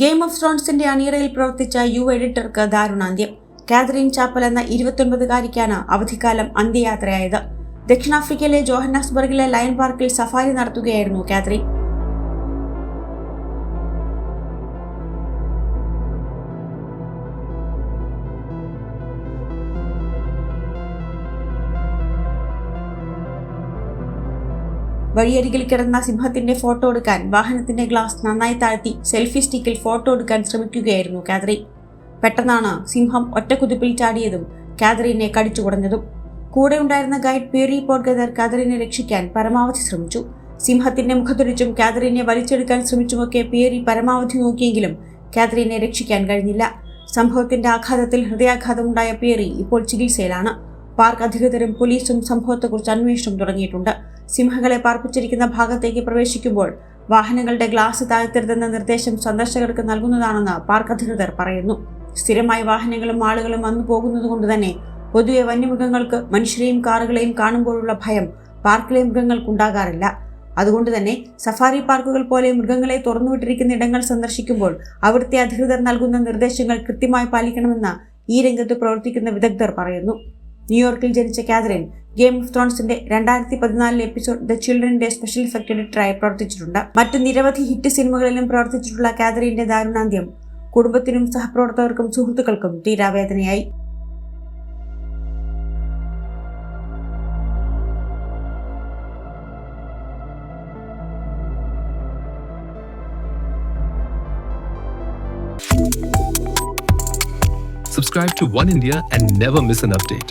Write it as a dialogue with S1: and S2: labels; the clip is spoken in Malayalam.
S1: ഗെയിം ഓഫ് സ്റ്റോൺസിന്റെ അണിയറയിൽ പ്രവർത്തിച്ച യു എഡിറ്റർക്ക് ദാരുണാന്ത്യം. കാതറിൻ ചാപ്പൽ എന്ന ഇരുപത്തൊൻപതുകാരിക്കാണ് അവധിക്കാലം അന്ത്യയാത്രയായത്. ദക്ഷിണാഫ്രിക്കയിലെ ജോഹന്നാസ്ബർഗിലെ ലയൺ പാർക്കിൽ സഫാരി നടത്തുകയായിരുന്നു കാതറിൻ. വഴിയരികിൽ കിടന്ന സിംഹത്തിന്റെ ഫോട്ടോ എടുക്കാൻ വാഹനത്തിന്റെ ഗ്ലാസ് നന്നായി താഴ്ത്തി സെൽഫി സ്റ്റിക്കിൽ ഫോട്ടോ എടുക്കാൻ ശ്രമിക്കുകയായിരുന്നു കാതറി പെട്ടെന്നാണ് സിംഹം ഒറ്റക്കുതിപ്പിൽ ചാടിയതും കാതറിനെ കടിച്ചു കുടഞ്ഞതും കൂടെ ഉണ്ടായിരുന്ന ഗൈഡ് പേരി പോർഗദർ കാതറിനെ രക്ഷിക്കാൻ പരമാവധി ശ്രമിച്ചു. സിംഹത്തിന്റെ മുഖത്തൊടിച്ചും കാതറിനെ വലിച്ചെടുക്കാൻ ശ്രമിച്ചുമൊക്കെ പേരി പരമാവധി നോക്കിയെങ്കിലും കാതറിനെ രക്ഷിക്കാൻ കഴിഞ്ഞില്ല. സംഭവത്തിന്റെ ആഘാതത്തിൽ ഹൃദയാഘാതമുണ്ടായ പേരി ഇപ്പോൾ ചികിത്സയിലാണ്. പാർക്ക് അധികൃതരും പോലീസും സംഭവത്തെക്കുറിച്ച് അന്വേഷണം തുടങ്ങിയിട്ടുണ്ട്. സിംഹങ്ങളെ പാർപ്പിച്ചിരിക്കുന്ന ഭാഗത്തേക്ക് പ്രവേശിക്കുമ്പോൾ വാഹനങ്ങളുടെ ഗ്ലാസ് താഴ്ത്തരുതെന്ന നിർദ്ദേശം സന്ദർശകർക്ക് നൽകുന്നതാണെന്ന് പാർക്ക് അധികൃതർ പറയുന്നു. സ്ഥിരമായി വാഹനങ്ങളും ആളുകളും വന്നു പോകുന്നതുകൊണ്ട് തന്നെ പൊതുവെ വന്യമൃഗങ്ങൾക്ക് മനുഷ്യരെയും കാറുകളെയും കാണുമ്പോഴുള്ള ഭയം പാർക്കിലെ മൃഗങ്ങൾക്കുണ്ടാകാറില്ല. അതുകൊണ്ട് തന്നെ സഫാരി പാർക്കുകൾ പോലെ മൃഗങ്ങളെ തുറന്നുവിട്ടിരിക്കുന്ന ഇടങ്ങൾ സന്ദർശിക്കുമ്പോൾ അവിടുത്തെ അധികൃതർ നൽകുന്ന നിർദ്ദേശങ്ങൾ കൃത്യമായി പാലിക്കണമെന്ന് ഈ രംഗത്ത് പ്രവർത്തിക്കുന്ന വിദഗ്ധർ പറയുന്നു. ന്യൂയോർക്കിൽ ജനിച്ച കാതറിൻ ഗെയിം ഓഫ് ത്രോൺസിന്റെ രണ്ടായിരത്തി പതിനാലിലെ episode the children day special effect എഡിറ്ററായി പ്രവർത്തിച്ചിട്ടുണ്ട് മറ്റ് നിരവധി ഹിറ്റ് സിനിമകളിലും പ്രവർത്തിച്ചിട്ടുള്ള കാതറിന്റെ ദാരുണാന്ത്യം കുടുംബത്തിനും സഹപ്രവർത്തകർക്കും സുഹൃത്തുക്കൾക്കും തീരാവേദനയായി
S2: Subscribe to One India and never miss an update.